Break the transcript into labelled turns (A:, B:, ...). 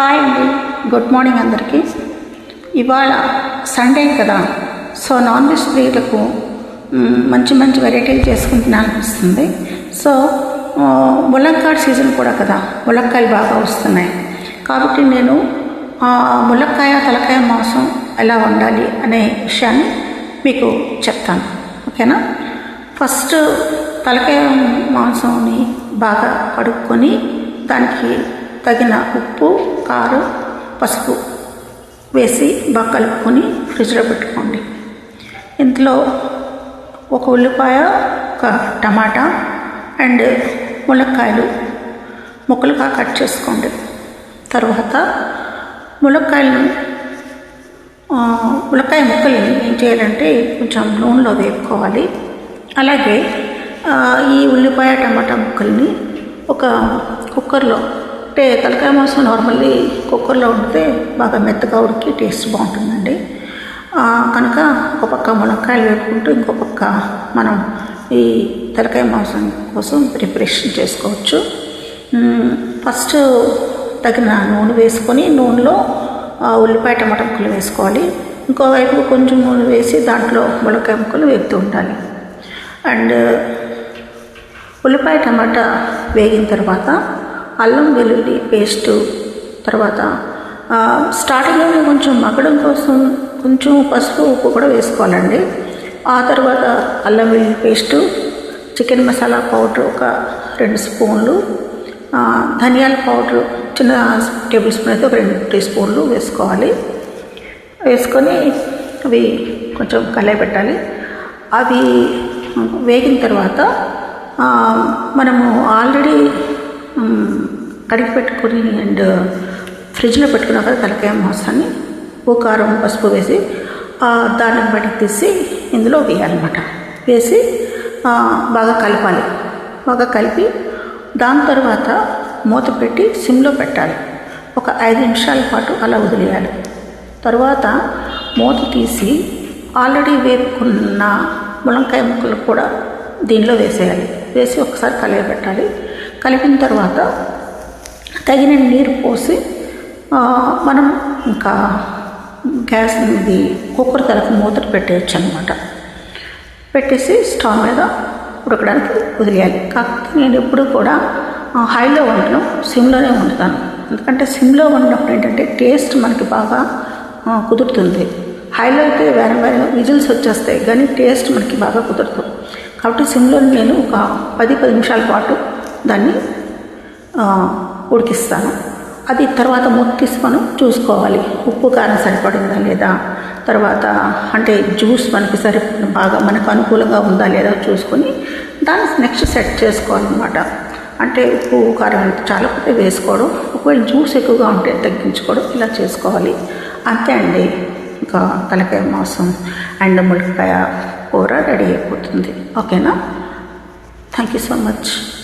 A: Hi అండి. Good morning అందరికీ. ఇవాళ సండే కదా. సో నాన్ వెజ్ ప్రియులకు మంచి మంచి వెరైటీలు చేసుకుంటున్నా అనిపిస్తుంది. సో ములక్కాడు ములక్కాడ సీజన్ కూడా కదా. ములక్కాయలు బాగా వస్తున్నాయి. కాబట్టి నేను ములక్కాయ తలకాయ మాంసం ఎలా వండాలి అనే విషయాన్ని మీకు చెప్తాను. ఓకేనా? ఫస్ట్ తలకాయ మాంసంని బాగా కడుక్కొని దానికి తగిన ఉప్పు కారం పసుపు వేసి బాగా కలుపుకొని ఫ్రిడ్జ్లో పెట్టుకోండి. ఇందులో ఒక ఉల్లిపాయ ఒక టమాటా అండ్ ములక్కాయలు ముక్కలుగా కట్ చేసుకోండి. తర్వాత ములక్కాయలను ములక్కాయ ముక్కల్ని ఏం చేయాలంటే కొంచెం నూనెలో వేపుకోవాలి. అలాగే ఈ ఉల్లిపాయ టమాటా ముక్కల్ని ఒక కుక్కర్లో అంటే తలకాయ మాంసం నార్మల్లీ కుక్కర్లో ఉంటే బాగా మెత్తగా ఉడికి టేస్ట్ బాగుంటుందండి. కనుక ఒక పక్క ములక్కాయలు వేపుకుంటూ ఇంకో పక్క మనం ఈ తలకాయ మాంసం కోసం ప్రిపరేషన్ చేసుకోవచ్చు. ఫస్ట్ తగిన నూనె వేసుకొని నూనెలో ఉల్లిపాయ టమాటా ముక్కలు వేసుకోవాలి. ఇంకోవైపు కొంచెం నూనె వేసి దాంట్లో ములక్కాయ ముక్కలు వేపుతూ ఉండాలి. అండ్ ఉల్లిపాయ టమాటా వేగిన తర్వాత అల్లం వెల్లుల్లి పేస్టు తర్వాత స్టార్టింగ్లోనే కొంచెం మగ్గడం కోసం కొంచెం పసుపు ఉప్పు కూడా వేసుకోవాలండి. ఆ తర్వాత అల్లం వెల్లుల్లి పేస్టు చికెన్ మసాలా పౌడర్ ఒక రెండు స్పూన్లు ధనియాల పౌడర్ చిన్న టేబుల్ స్పూన్ అయితే ఒక రెండు టీ స్పూన్లు వేసుకోవాలి. వేసుకొని అవి కొంచెం కలయి పెట్టాలి. అవి వేగిన తర్వాత మనము ఆల్రెడీ కడిగి పెట్టుకుని అండ్ ఫ్రిడ్జ్లో పెట్టుకున్నాక కదా తలకాయ మాంసాన్ని ఉప్పు కారం పసుపు వేసి ఆ, దాన్ని బయటకు తీసి ఇందులో వేయాలన్నమాట. వేసి బాగా కలపాలి. బాగా కలిపి దాని తర్వాత మూత పెట్టి సిమ్లో పెట్టాలి. ఒక ఐదు నిమిషాల పాటు అలా వదిలేయాలి. తర్వాత మూత తీసి ఆల్రెడీ వేపుకున్న ములంకాయ ముక్కలు కూడా దీనిలో వేసేయాలి. వేసి ఒకసారి కలియబెట్టాలి కలిపిన తర్వాత తగిన నీరు పోసి మనం ఇంకా గ్యాస్ ఇది కుక్కర్ తలకు మూతలు పెట్టేయచ్చు అనమాట పెట్టేసి స్టవ్ మీద ఉడకడానికి వదిలేయాలి. కాకపోతే నేను ఎప్పుడు కూడా హైలో వండను సిమ్లోనే వండుతాను. ఎందుకంటే సిమ్లో వండినప్పుడు ఏంటంటే టేస్ట్ మనకి బాగా కుదురుతుంది. హైలో అయితే వేరే వేరే విజిల్స్ వచ్చేస్తాయి కానీ టేస్ట్ మనకి బాగా కుదరదు కాబట్టి సిమ్లో నేను ఒక పది పది నిమిషాల పాటు దాన్ని ఉడికిస్తాను. అది తర్వాత మూత మనం చూసుకోవాలి. ఉప్పు కారం సరిపడిందా లేదా? తర్వాత అంటే జ్యూస్ మనకి సరి బాగా మనకు అనుకూలంగా ఉందా లేదా చూసుకొని దాన్ని నెక్స్ట్ సెట్ చేసుకోవాలన్నమాట. అంటే ఉప్పు కారం చాలా కొద్ది వేసుకోవడం ఒకవేళ జ్యూస్ ఎక్కువగా ఉంటే తగ్గించుకోవడం ఇలా చేసుకోవాలి. అంతే అండి. ఇంకా తలకాయ మాంసం అండ్ ములక్కాయ కూర రెడీ అయిపోతుంది. ఓకేనా? Thank you so much.